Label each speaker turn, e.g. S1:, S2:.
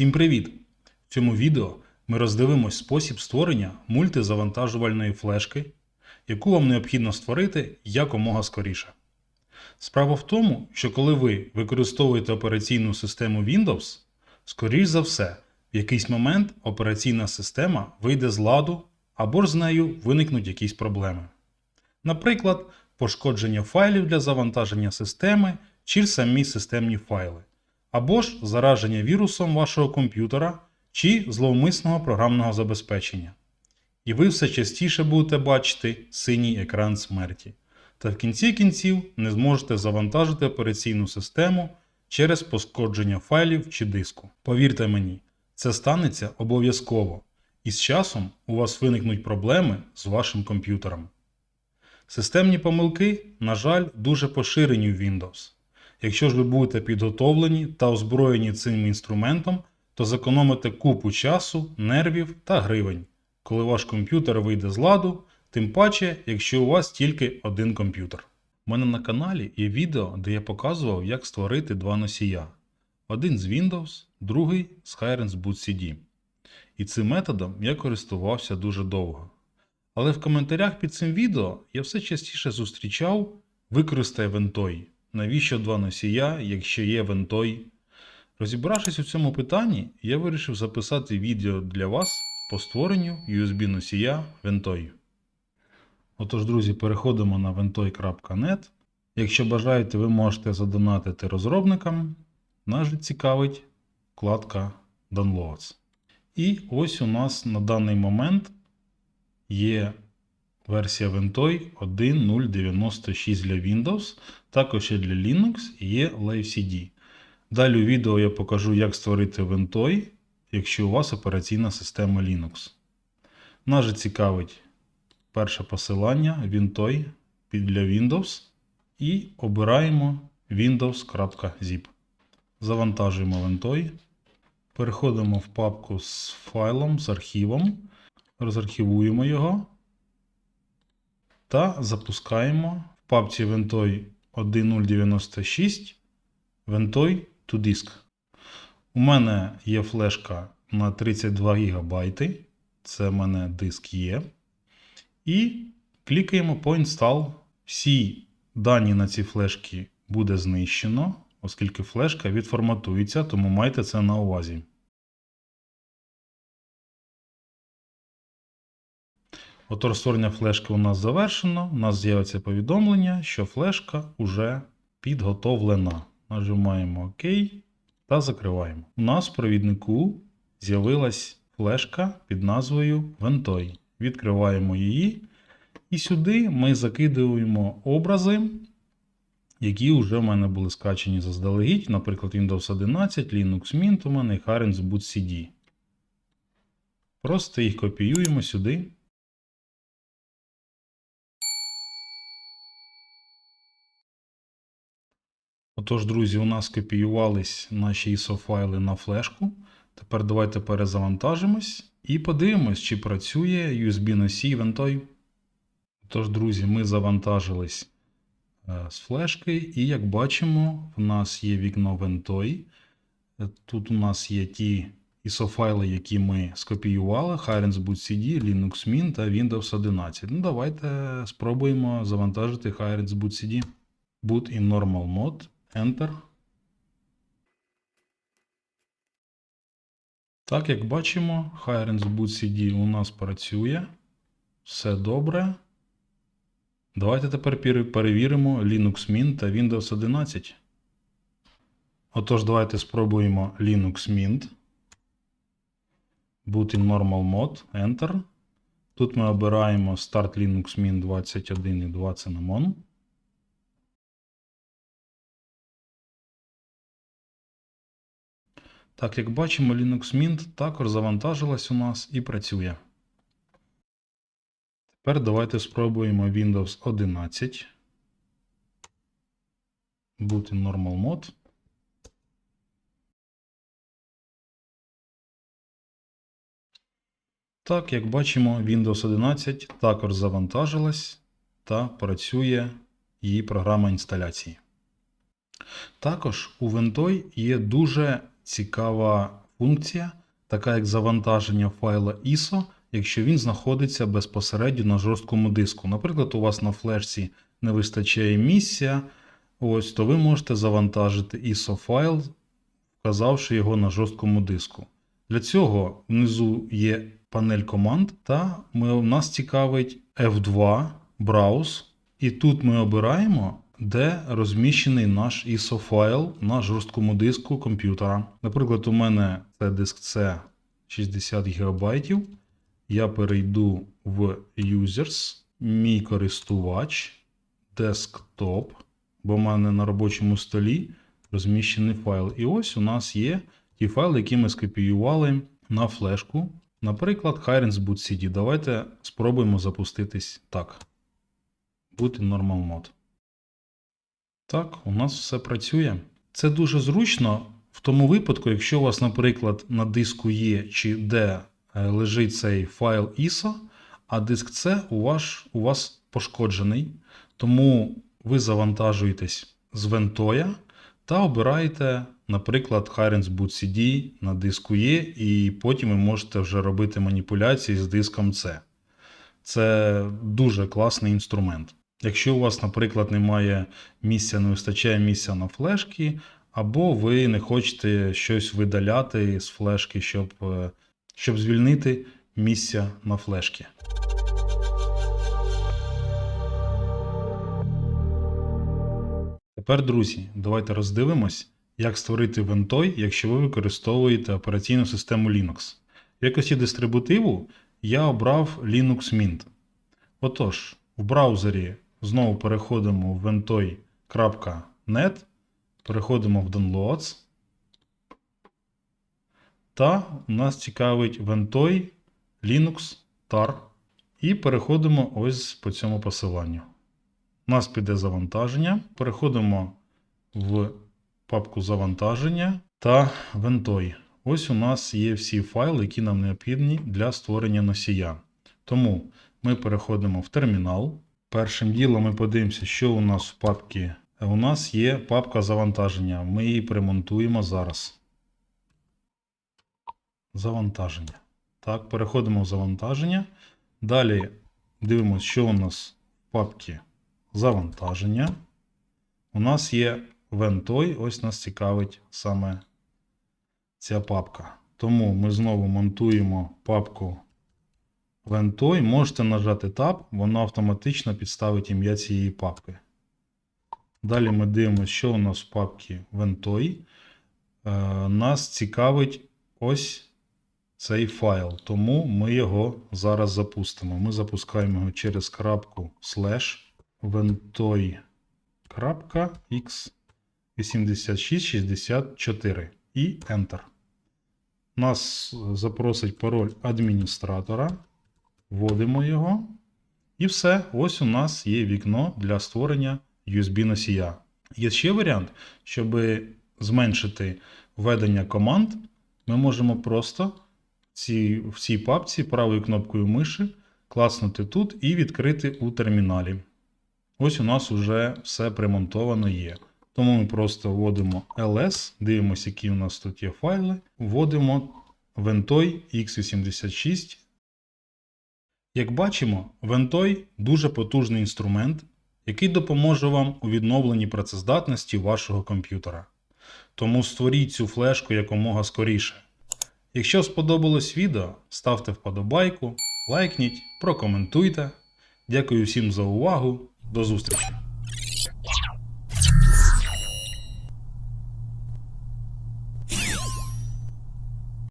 S1: Всім привіт! В цьому відео ми роздивимось спосіб створення мультизавантажувальної флешки, яку вам необхідно створити якомога скоріше. Справа в тому, що коли ви використовуєте операційну систему Windows, скоріш за все, в якийсь момент операційна система вийде з ладу або ж з нею виникнуть якісь проблеми. Наприклад, пошкодження файлів для завантаження системи чи самі системні файли або ж зараження вірусом вашого комп'ютера чи зловмисного програмного забезпечення. І ви все частіше будете бачити синій екран смерті. Та в кінці кінців не зможете завантажити операційну систему через пошкодження файлів чи диску. Повірте мені, це станеться обов'язково, і з часом у вас виникнуть проблеми з вашим комп'ютером. Системні помилки, на жаль, дуже поширені в Windows. Якщо ж ви будете підготовлені та озброєні цим інструментом, то зекономите купу часу, нервів та гривень, коли ваш комп'ютер вийде з ладу, тим паче, якщо у вас тільки один комп'ютер. У мене на каналі є відео, де я показував, як створити два носія. Один з Windows, другий з Hirens Boot CD. І цим методом я користувався дуже довго. Але в коментарях під цим відео я все частіше зустрічав використай вентой. Навіщо два носія, якщо є вентой? Розібравшись у цьому питанні, я вирішив записати відео для вас по створенню USB носія вентой. Отож, друзі, переходимо на ventoy.net. Якщо бажаєте, ви можете задонатити розробникам. Нас же цікавить вкладка Downloads. І ось у нас на даний момент є версія Ventoy 1.096 для Windows, також і для Linux і є LiveCD. Далі у відео я покажу, як створити Ventoy, якщо у вас операційна система Linux. Нас же цікавить перше посилання Ventoy для Windows і обираємо windows.zip. Завантажуємо Ventoy. Переходимо в папку з файлом, з архівом, розархівуємо його та запускаємо в папці Ventoy 1.096 Ventoy to Disk. У мене є флешка на 32 ГБ. Це в мене диск є. І клікаємо по Install. Всі дані на цій флешці буде знищено, оскільки флешка відформатується, тому майте це на увазі. Отож, створення флешки у нас завершено. У нас з'явиться повідомлення, що флешка вже підготовлена. Нажимаємо ОК та закриваємо. У нас в провіднику з'явилась флешка під назвою Ventoy. Відкриваємо її. І сюди ми закидуємо образи, які вже в мене були скачені заздалегідь. Наприклад, Windows 11, Linux Mint у мене і Hirens Boot CD. Просто їх копіюємо сюди. Отож, друзі, у нас копіювались наші ISO файли на флешку. Тепер давайте перезавантажимось і подивимось, чи працює USB носій Ventoy. Тож, друзі, ми завантажились е, з флешки, і як бачимо, в нас є вікно Ventoy. Е, Тут у нас є ті ISO файли, які ми скопіювали: Hirens Boot CD, Linux Mint та Windows 11. Ну, давайте спробуємо завантажити Hirens Boot CD. Boot in normal mode. Enter. Так, як бачимо, Hirens Boot CD у нас працює. Все добре. Давайте тепер перевіримо Linux Mint та Windows 11. Отож, давайте спробуємо Linux Mint. Boot in Normal Mode. Enter. Тут ми обираємо Start Linux Mint 21 і 2 Cinnamon. Так, як бачимо, Linux Mint також завантажилась у нас і працює. Тепер давайте спробуємо Windows 11. Boot in Normal Mode. Так, як бачимо, Windows 11 також завантажилась та працює її програма інсталяції. Також у Ventoy є дуже цікава функція, така як завантаження файла ISO, якщо він знаходиться безпосередньо на жорсткому диску. Наприклад, у вас на флешці не вистачає місця, ось, то ви можете завантажити ISO файл, вказавши його на жорсткому диску. Для цього внизу є панель команд, та ми, нас цікавить F2 Browse. І тут ми обираємо, де розміщений наш ISO файл на жорсткому диску комп'ютера. Наприклад, у мене це диск C 60 ГБ. Я перейду в Users, мій користувач, Desktop, бо в мене на робочому столі розміщений файл. І ось у нас є ті файли, які ми скопіювали на флешку. Наприклад, Hirens Boot CD. Давайте спробуємо запуститись так. Boot in Normal Mode. Так, у нас все працює. Це дуже зручно в тому випадку, якщо у вас, наприклад, на диску є чи де е, лежить цей файл ISO, а диск C у вас, у вас пошкоджений. Тому ви завантажуєтесь з вентоя та обираєте, наприклад, Hirens Boot CD на диску є, і потім ви можете вже робити маніпуляції з диском C. Це дуже класний інструмент. Якщо у вас, наприклад, немає місця, не вистачає місця на флешки, або ви не хочете щось видаляти з флешки, щоб, е, щоб звільнити місця на флешки. Тепер, друзі, давайте роздивимось, як створити вентой, якщо ви використовуєте операційну систему Linux. В якості дистрибутиву я обрав Linux Mint. Отож, в браузері знову переходимо в ventoy.net, переходимо в Downloads. Та нас цікавить Ventoy Linux TAR. І переходимо ось по цьому посиланню. У нас піде завантаження. Переходимо в папку завантаження та Ventoy. Ось у нас є всі файли, які нам необхідні для створення носія. Тому ми переходимо в термінал. Першим ділом ми подивимося, що у нас в папці. У нас є папка завантаження. Ми її примонтуємо зараз. Завантаження. Так, переходимо в завантаження. Далі дивимося, що у нас в папці завантаження. У нас є Ventoy, ось нас цікавить саме ця папка. Тому ми знову монтуємо папку Ventoy. Можете нажати Tab, воно автоматично підставить ім'я цієї папки. Далі ми дивимося, що у нас в папці Ventoy. Е, нас цікавить ось цей файл, тому ми його зараз запустимо. Ми запускаємо його через крапку slash ventoy.x8664 і Enter. Нас запросить пароль адміністратора. Вводимо його. І все. Ось у нас є вікно для створення USB-носія. Є ще варіант, щоб зменшити введення команд, ми можемо просто ці, в цій папці правою кнопкою миші класнути тут і відкрити у терміналі. Ось у нас вже все примонтовано є. Тому ми просто вводимо ls, дивимося, які у нас тут є файли, вводимо Ventoy x86. Як бачимо, Ventoy дуже потужний інструмент, який допоможе вам у відновленні працездатності вашого комп'ютера. Тому створіть цю флешку якомога скоріше. Якщо сподобалось відео, ставте вподобайку, лайкніть, прокоментуйте. Дякую всім за увагу. До зустрічі!